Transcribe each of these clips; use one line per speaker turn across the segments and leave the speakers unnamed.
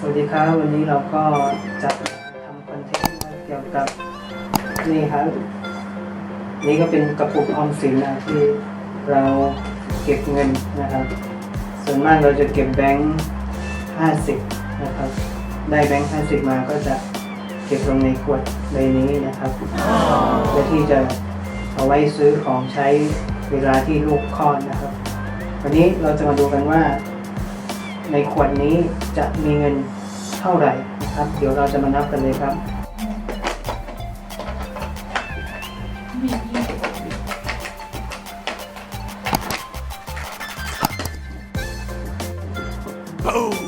สวัสดีครับ วันนี้เราก็จะทำคอนเทนต์เกี่ยวกับนี่ครับนี่ก็เป็นกระปุกออมสินนะที่เราเก็บเงินนะครับ ส่วนมากเราจะเก็บแบงค์50นะครับได้แบงค์50 มาก็จะเก็บลงในขวดใบนี้นะครับเพื่อที่จะเอาไว้ซื้อของใช้เวลาที่ลูกคลอดนะครับ วันนี้เราจะมาดูกันว่า ในขวดนี้จะมีเงินเท่าไหร่นะครับ เดี๋ยวเราจะมานับกันเลยครับโ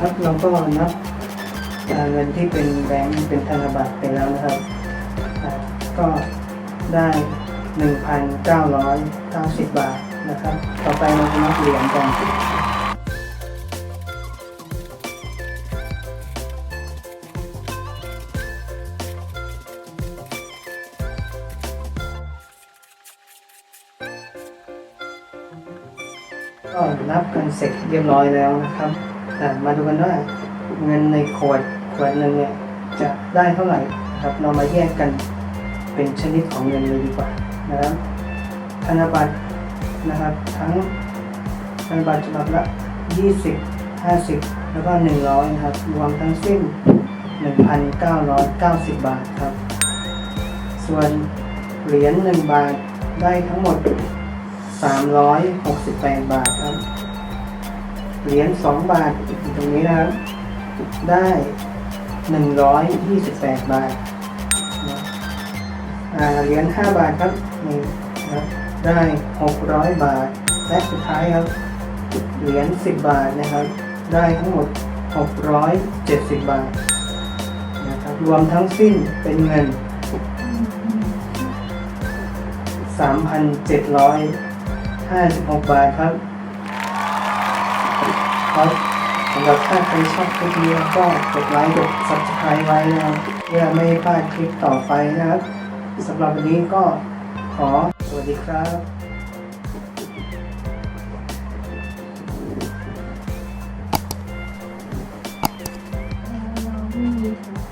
ค
รั
บเราก็นับเงินที่เป็นแบงค์เป็นธนบัตรไปแล้วนะครับอ่าก็ได้ 1,990 บาทนะครับ ต่อไปเราจะนับเหรียญกันก็นับกันเสร็จเรียบร้อยแล้วนะครับ อ่มาดูกันว่าเงินในขวดขวดหนึ่งเนี่ยจะได้เท่าไหร่ครับเรามาแยกกันเป็นชนิดของเงินเลยดีกว่านะครับธนบัตรนะครับทั้งธนบัตรฉบับละ 20 50 แล้วก็ 100นะครับรวมทั้งสิ้น 1,990 บาทครับ ส่วนเหรียญ1บาทได้ทั้งหมด 368 บาทครับ เหรียญ2บาทตรงนี้นะครับ ได้128บาทนะอ่าเหรียญ5บาทครับนี่นะครับได้600บาท และสุดท้ายครับ เหรียญ10บาทนะครับ ได้ทั้งหมด670บาทนะครับรวมทั้งสิ้นเป็นเงิน3,756บาทครับ ครับสำหรับถ้าใครชอบคลิปนี้ก็กดไลค์กด subscribe ไว้นะครับเพื่อไม่พลาดคลิปต่อไปนะครับสำหรับวันนี้ก็ขอสวัสดีครับ嗯。